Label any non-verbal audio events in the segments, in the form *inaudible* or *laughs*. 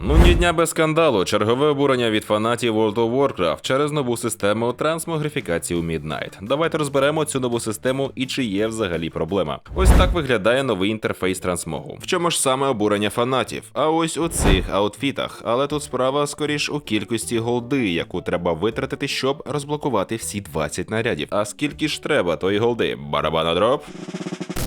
Ну ні дня без скандалу. Чергове обурення від фанатів World of Warcraft через нову систему трансмогрифікації у Midnight. Давайте розберемо цю нову систему і чи є взагалі проблема. Ось так виглядає новий інтерфейс трансмогу. В чому ж саме обурення фанатів? А ось у цих аутфітах. Але тут справа скоріш у кількості голди, яку треба витратити, щоб розблокувати всі 20 нарядів. А скільки ж треба тої голди? Барабана дроп?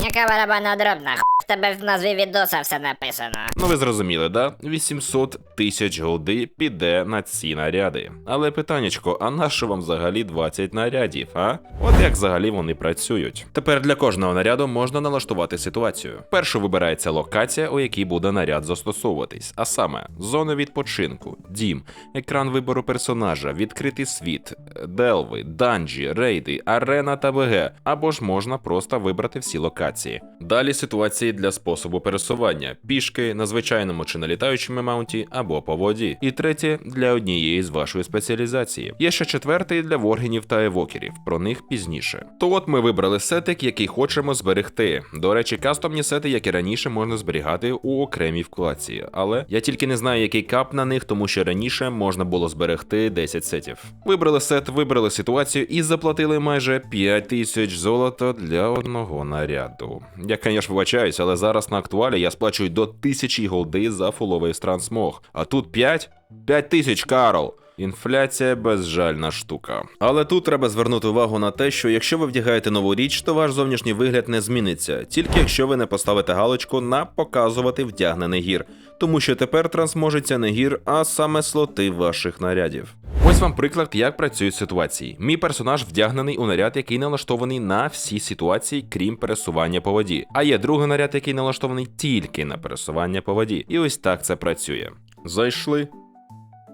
Яка барабанна дробна, х в тебе в назві відоса все написано. Ну ви зрозуміли, да? 800 тисяч голди піде на ці наряди. Але питаннячко, а на що вам взагалі 20 нарядів, а? От як взагалі вони працюють. Тепер для кожного наряду можна налаштувати ситуацію. Першу вибирається локація, у якій буде наряд застосовуватись, а саме зона відпочинку, дім, екран вибору персонажа, відкритий світ, делви, данжі, рейди, арена та ВГ, або ж можна просто вибрати всі локації. Далі ситуації для способу пересування: пішки на звичайному чи на літаючому маунті або по воді. І третє для однієї з вашої спеціалізації. Є ще четвертий для воргенів та евокерів. Про них пізніше. То от ми вибрали сетик, який хочемо зберегти. До речі, кастомні сети, як і раніше, можна зберігати у окремій вкладці. Але я тільки не знаю, який кап на них, тому що раніше можна було зберегти 10 сетів. Вибрали сет, вибрали ситуацію і заплатили майже 5 тисяч золота для одного наряду. Я, звісно, вибачаюсь, але зараз на актуалі я сплачую до тисячі голди за фуловий трансмог. А тут 5? 5 тисяч, Карл! Інфляція безжальна штука. Але тут треба звернути увагу на те, що якщо ви вдягаєте нову річ, то ваш зовнішній вигляд не зміниться, тільки якщо ви не поставите галочку на показувати вдягнений гір, тому що тепер трансможеться не гір, а саме слоти ваших нарядів. Ось вам приклад, як працюють ситуації. Мій персонаж вдягнений у наряд, який налаштований на всі ситуації, крім пересування по воді. А є другий наряд, який налаштований тільки на пересування по воді. І ось так це працює. Зайшли,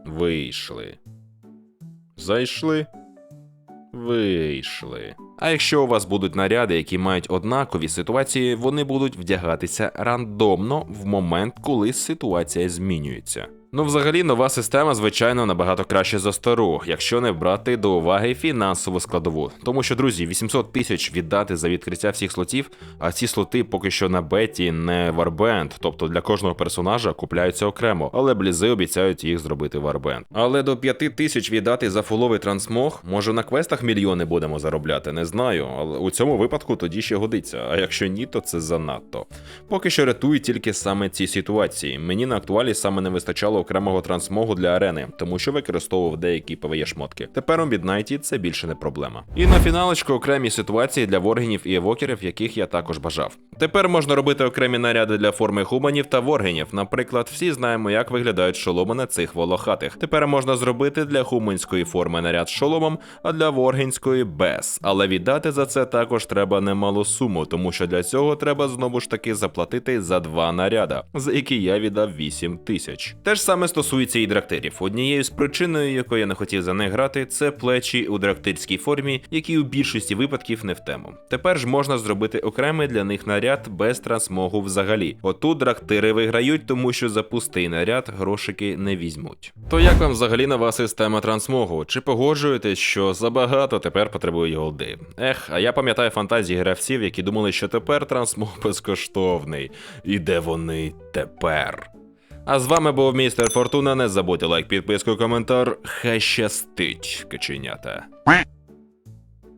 вийшли. Зайшли. Вийшли. А якщо у вас будуть наряди, які мають однакові ситуації, вони будуть вдягатися рандомно в момент, коли ситуація змінюється. Ну, взагалі, нова система, звичайно, набагато краще за стару, якщо не брати до уваги фінансову складову. Тому що, друзі, 800 тисяч віддати за відкриття всіх слотів, а ці слоти поки що на беті не варбенд, тобто для кожного персонажа купляються окремо, але блізи обіцяють їх зробити варбенд. Але до 5 тисяч віддати за фуловий трансмог, може на квестах мільйони будемо заробляти, не знаю. Але у цьому випадку тоді ще годиться. А якщо ні, то це занадто. Поки що рятують тільки саме ці ситуації. Мені на актуалі саме не вистачало окремого трансмогу для арени, тому що використовував деякі ПВЄ шмотки. Тепер у Міднайті це більше не проблема. І на фіналочку окремі ситуації для воргенів і евокерів, яких я також бажав. Тепер можна робити окремі наряди для форми хуманів та воргенів. Наприклад, всі знаємо, як виглядають шоломи на цих волохатих. Тепер можна зробити для хуманської форми наряд з шоломом, а для воргенської без. Але віддати за це також треба немалу суму, тому що для цього треба знову ж таки заплатити за два наряда, за які я віддав 8 тисяч. Те ж саме стосується і драктерів. Однією з причиною, якою я не хотів за них грати, це плечі у драктерській формі, які у більшості випадків не в тему. Тепер ж можна зробити окремий для них наряд без трансмогу взагалі. Отут драктири виграють, тому що за пустий наряд грошики не візьмуть. То як вам взагалі нова система трансмогу? Чи погоджуєтесь, що забагато тепер потребують голди? Ех, а я пам'ятаю фантазії гравців, які думали, що тепер трансмог *laughs* безкоштовний. І де вони тепер? А з вами був містер Фортуна. Не забудьте лайк, підписку, коментар. Хай щастить, каченята.